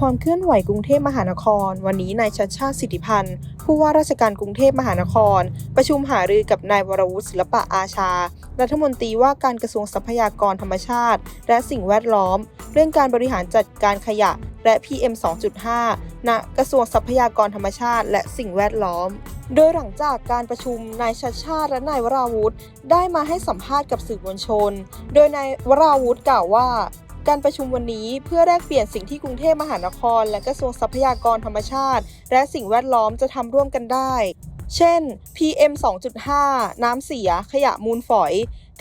ความเคลื่อนไหวกรุงเทพมหานคร วันนี้นายชัดชาติสิทธิพันธ์ ผู้ว่าราชการกรุงเทพมหานคร ประชุมหารือกับนายวรวุฒิศิลปะอาชา รัฐมนตรีว่าการกระทรวงทรัพยากรธรรมชาติ และสิ่งแวดล้อม เรื่องการบริหารจัดการขยะและ PM 2.5 ณ กระทรวงทรัพยากรธรรมชาติ และสิ่งแวดล้อม โดยหลังจากการประชุม นายชัดชาติและนายวราวุธ ได้มาให้สัมภาษณ์กับสื่อมวลชน โดยนายวราวุธกล่าวว่า การประชุมวันนี้เพื่อแลกเปลี่ยนสิ่งที่กรุงเทพมหานคร และกระทรวงทรัพยากรธรรมชาติ และสิ่งแวดล้อมจะทำร่วมกันได้ เช่น PM 2.5 น้ำเสีย ขยะมูลฝอย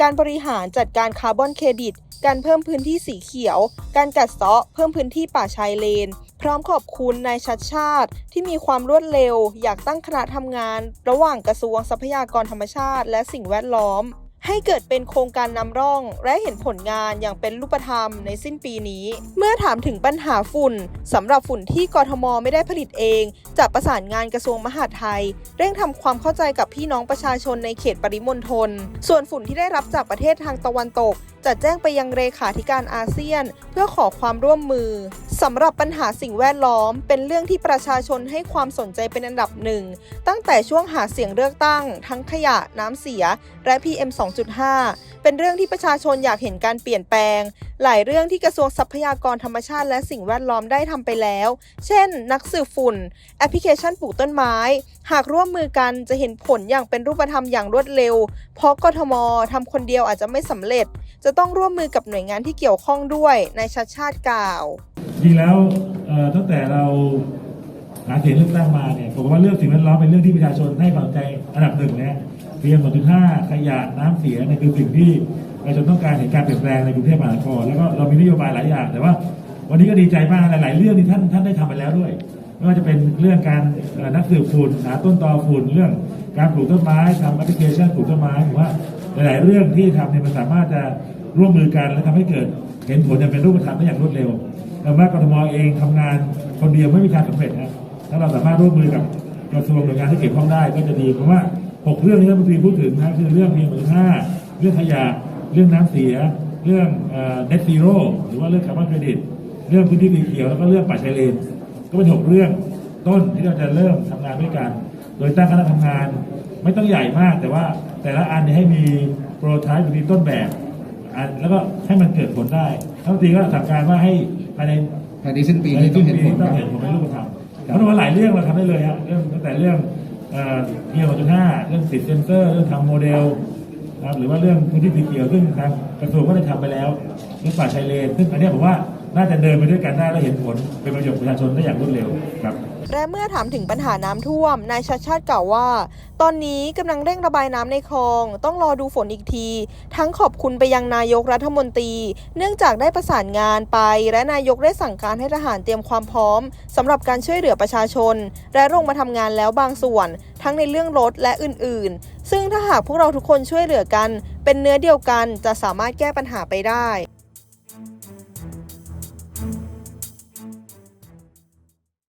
การบริหารจัดการคาร์บอนเครดิต การเพิ่มพื้นที่สีเขียว การกัดเซาะ เพิ่มพื้นที่ป่าชายเลน พร้อมขอบคุณนายชัดชาติ ที่มีความรวดเร็ว อยากตั้งคณะทำงาน ระหว่างกระทรวงทรัพยากรธรรมชาติ และสิ่งแวดล้อม ให้เกิดเป็นโครงการนำร่อง และเห็นผลงานอย่างเป็นรูปธรรมในสิ้นปีนี้ เมื่อถามถึงปัญหาฝุ่นสำหรับฝุ่นที่กทมไม่ได้ผลิตเอง จะประสานงานกระทรวงมหาดไทย เร่งทำความเข้าใจกับพี่น้องประชาชนในเขตปริมณฑลส่วนฝุ่นที่ได้รับจากประเทศทางตะวันตก จะแจ้งไปยังเลขาธิการอาเซียน เพื่อขอความร่วมมือ สำหรับปัญหาสิ่งแวดล้อม เป็นเรื่องที่ประชาชนให้ความสนใจเป็นอันดับหนึ่ง ตั้งแต่ช่วงหาเสียงเลือกตั้ง ทั้งขยะน้ำเสีย และ PM 2.5 เป็นเรื่องที่ประชาชนอยากเห็นการเปลี่ยนแปลง หลายเรื่องที่กระทรวงทรัพยากรธรรมชาติและสิ่งแวดล้อมได้ทำไปแล้ว เช่น นักสืบฝุ่น แอปพลิเคชันปลูกต้นไม้ หากร่วมมือกันจะเห็นผลอย่างเป็นรูปธรรมอย่างรวดเร็ว เพราะกทมทำคนเดียวอาจจะไม่สำเร็จ จะต้องร่วมมือกับหน่วยงานที่เกี่ยวข้องด้วยนายชัดชาติกล่าว จริงแล้วตั้งแต่เราหาเสียงเลือกตั้งมาเนี่ยผมว่าเรื่องสิ่งแวดล้อมเป็นเรื่องที่ประชาชนให้ความใจอันดับหนึ่งนะเพียง2.5ขยะน้ำเสียเนี่ยคือสิ่งที่ประชาชนต้องการเห็นการเปลี่ยนแปลงในกรุงเทพมหานครแล้วก็เรามีนโยบายหลายอย่าง แต่ว่า วันนี้ก็ดีใจมากหลาย ๆ เรื่องที่ท่านท่านได้ทำไปแล้วด้วยไม่ว่าจะเป็นเรื่องการนักสืบฝุ่นหาต้นตอฝุ่นเรื่องการปลูกต้นไม้ทำแอปพลิเคชันปลูกต้นไม้ผมว่าหลาย ๆ เรื่องที่ทำเนี่ยมันสามารถจะร่วมมือกันและทำให้เกิดเห็นผลอย่างเป็นรูปธรรมได้อย่างรวดเร็ว แต่ว่ากทมเองทำงานคนเดียวไม่มีทางสำเร็จนะถ้าเราสามารถร่วมมือกับกระทรวงหน่วยงานที่เกี่ยวข้องได้ก็จะดีเพราะว่าหกเรื่องที่ท่านรัฐมนตรีพูดถึงนะคือเรื่องพีเอ็มห้าเรื่องขยะเรื่องน้ำเสีย เรื่องเน็ตซีโร่หรือว่าเรื่องคาร์บอนเครดิต เรื่องพื้นที่สีเขียวแล้วก็เรื่องป่าชายเลนก็เป็นหกเรื่องต้นที่เราจะเริ่มทำงานด้วยกัน โดยตั้งคณะทำงาน ไม่ต้องใหญ่มากแต่ว่าแต่ละอันนี่ยให้มีโปรโตไทป์หรือมีต้นแบบอะแล้วก็ให้มันเกิดผลได้ทั้งทีก็สั่งการว่าให้ ภายในภายในสิ้นปีภายในนี้ต้อสิ้งนเห็นปีผลต้องครับเห็นผลเป็นรูปธรรมเพราะว่าหลายเรื่องเราทำได้เลยฮะเรื่องตั้งแต่เรื่องเอ่อเกียร์จุดห้าเรื่องติดเซนเซอร์เรื่องทำโมเดลนะครับหรือว่าเรื่องพื้นที่สีเขียวซึ่งทางกระทรวงก็ได้ทำไปแล้วเรื่องป่าชายเลนซึ่งอันเนี้ยผมว่า น่าจะเดินไปด้วยกันได้และเห็นผลเป็นประโยชน์ประชาชนได้อย่างรวดเร็วครับและเมื่อถามถึงปัญหาน้ำท่วม นายชัดชาติกล่าวว่า ตอนนี้กำลังเร่งระบายน้ำในคลอง ต้องรอดูฝนอีกที ทั้งขอบคุณไปยังนายกรัฐมนตรี เนื่องจากได้ประสานงานไป และนายกได้สั่งการให้ทหารเตรียมความพร้อมสำหรับการช่วยเหลือประชาชน และลงมาทำงานแล้วบางส่วน ทั้งในเรื่องรถและอื่น ๆ ซึ่งถ้าหากพวกเราทุกคนช่วยเหลือกัน เป็นเนื้อเดียวกันจะสามารถแก้ปัญหาไปได้